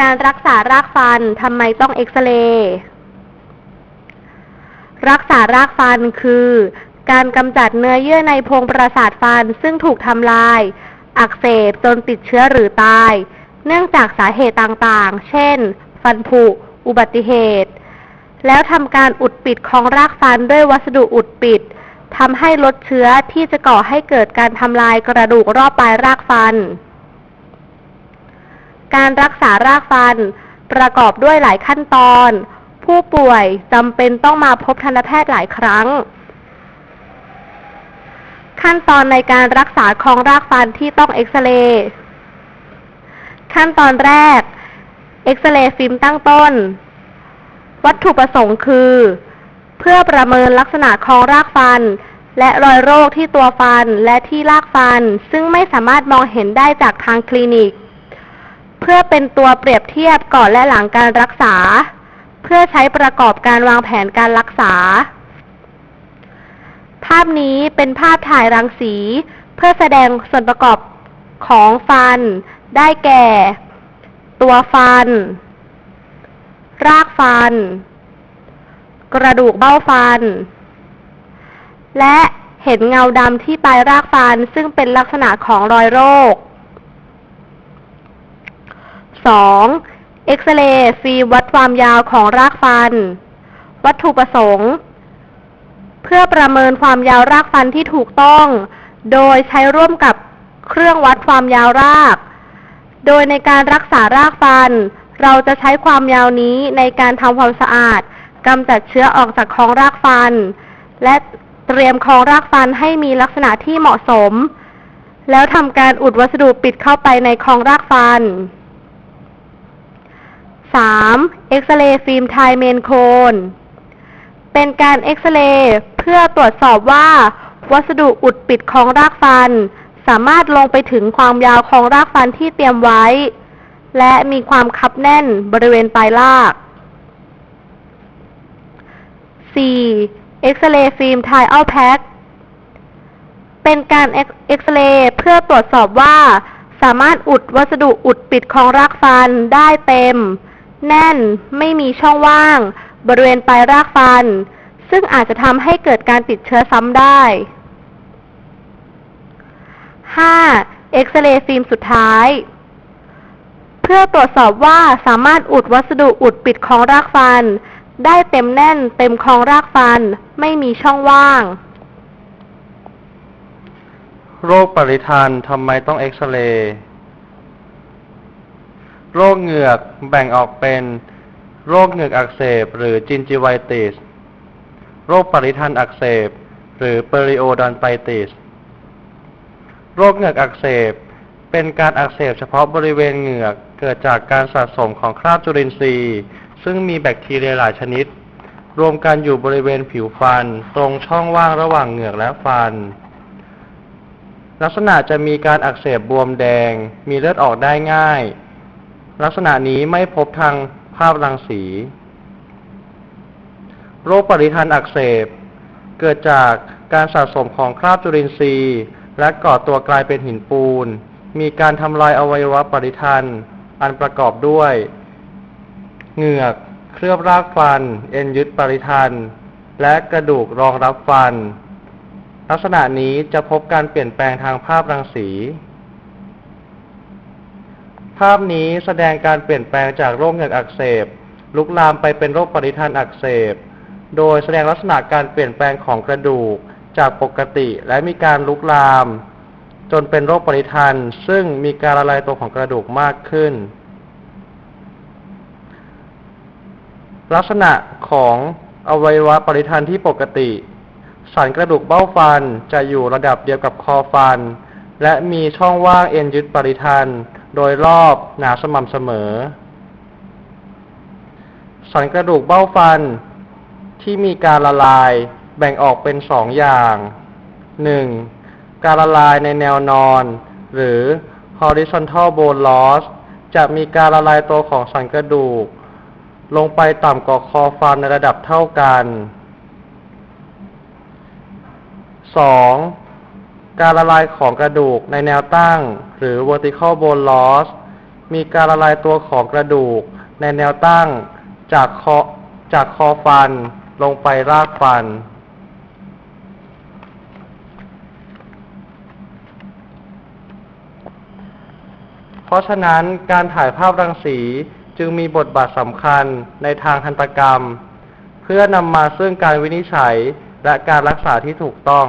การรักษารากฟันทำไมต้องเอ็กซเรย์รักษารากฟันคือ การกำจัดเนื้อเยื่อในโพรงประสาทฟันซึ่งถูกทำลาย อักเสบจนติดเชื้อหรือตาย เนื่องจากสาเหตุต่างๆ เช่น ฟันผุ อุบัติเหตุ แล้วทำการอุดปิดของรากฟันด้วยวัสดุอุดปิดทำให้ลดเชื้อที่จะก่อให้เกิดการทำลายกระดูกรอบปลายรากฟัน การรักษารากฟันประกอบด้วยหลายขั้นตอน ผู้ป่วยจำเป็นต้องมาพบทันตแพทย์หลายครั้ง ขั้นตอนในการรักษาของรากฟันที่ต้องเอ็กซเรย์ขั้นตอนแรก เอ็กซเรย์ฟิล์มตั้งต้น วัตถุประสงค์คือ เพื่อประเมินลักษณะของรากฟัน และรอยโรคที่ตัวฟันและที่รากฟัน ซึ่งไม่สามารถมองเห็นได้จากทางคลินิก เพื่อเป็นตัวเปรียบเทียบก่อนและหลังการรักษา เพื่อใช้ประกอบการวางแผนการรักษา ภาพนี้เป็นภาพถ่ายรังสี เพื่อแสดงส่วนประกอบของฟัน ได้แก่ ตัวฟัน รากฟัน กระดูกเบ้าฟัน และเห็นเงาดำที่ปลายรากฟันซึ่งเป็นลักษณะของรอยโรค 2. เอ็กซเรย์ฟิล์มวัดความยาวของรากฟัน วัตถุประสงค์ เพื่อประเมินความยาวรากฟันที่ถูกต้อง โดยใช้ร่วมกับเครื่องวัดความยาวราก โดยในการรักษารากฟัน เราจะใช้ความยาวนี้ในการทำความสะอาดกำจัดเชื้อออกจากคองรากฟัน และเตรียมคองรากฟันให้มีลักษณะที่เหมาะสม แล้วทำการอุดวัสดุปิดเข้าไปในคองรากฟัน 3. เอ็กซเรย์ฟิล์มไทเมนโคน เป็นการเอ็กซเรย์เพื่อตรวจสอบว่า วัสดุอุดปิดของรากฟัน สามารถลงไปถึงความยาวของรากฟันที่เตรียมไว้ และมีความคับแน่นบริเวณปลายราก 4. เอ็กซเรย์ฟิล์มไทอัลแพ็คเป็นการเอ็กซเรย์เพื่อตรวจสอบว่าสามารถอุดวัสดุอุดปิดของรากฟันได้เต็ม แน่น ไม่มีช่องว่าง บริเวณปลายรากฟัน ซึ่งอาจจะทำให้เกิดการติดเชื้อซ้ำได้ 5. เอ็กซเรย์ฟิล์มสุดท้าย เพื่อตรวจสอบว่าสามารถอุดวัสดุอุดปิดของรากฟัน ได้เต็มแน่นเต็มคองรากฟัน ไม่มีช่องว่าง โรคปริทันทำไมต้องเอ็กซเรย์ โรคเหงือกแบ่งออกเป็นโรคเหงือกอักเสบ หรือจินจิไวติส โรคปริทันอักเสบ หรือเปริโอดอนไตติส โรคเหงือกอักเสบ เป็นการอักเสบเฉพาะบริเวณเหงือกเกิดจากการสะสมของคราบจุลินทรีย์ ซึ่งมีแบคทีเรียหลายชนิด รวมกันอยู่บริเวณผิวฟัน ตรงช่องว่างระหว่างเหงือกและฟัน ลักษณะจะมีการอักเสบบวมแดง มีเลือดออกได้ง่าย ลักษณะนี้ไม่พบทางภาพรังสี โรคปริทันอักเสบ เกิดจากการสะสมของคราบจุลินทรีย์ และก่อตัวกลายเป็นหินปูน มีการทำลายอวัยวะปริทันอันประกอบด้วย เหงือก เคลือบรากฟัน เอ็นยึดปริทันและกระดูกรองรับฟัน ลักษณะนี้จะพบการเปลี่ยนแปลงทางภาพรังสี ภาพนี้แสดงการเปลี่ยนแปลงจากโรคเหงือกอักเสบ ลุกลามไปเป็นโรคปริทันอักเสบ โดยแสดงลักษณะการเปลี่ยนแปลงของกระดูกจากปกติและมีการลุกลาม จนเป็นโรคปริทันซึ่งมีการละลายตัวของกระดูกมากขึ้น ลักษณะของอวัยวะปริทันที่ปกติ สันกระดูกเบ้าฟันจะอยู่ระดับเดียวกับคอฟัน และมีช่องว่างเอ็นยึดปริทัน โดยรอบหนาสม่ำเสมอ สันกระดูกเบ้าฟันที่มีการละลายแบ่งออกเป็นสองอย่าง 1. การละลายในแนวนอน หรือ horizontal bone loss จะมีการละลายตัวของสันกระดูก ลงไปต่ำกว่าคอฟันในระดับเท่ากัน 2. การละลายของกระดูกในแนวตั้ง หรือ vertical bone loss มีการละลายตัวของกระดูก ในแนวตั้งจากคอจากคอฟันลงไปรากฟัน เพราะฉะนั้นการถ่ายภาพรังสีจึงมีบทบาทสำคัญในทางทันตกรรม เพื่อนำมาซึ่งการวินิจฉัยและการรักษาที่ถูกต้อง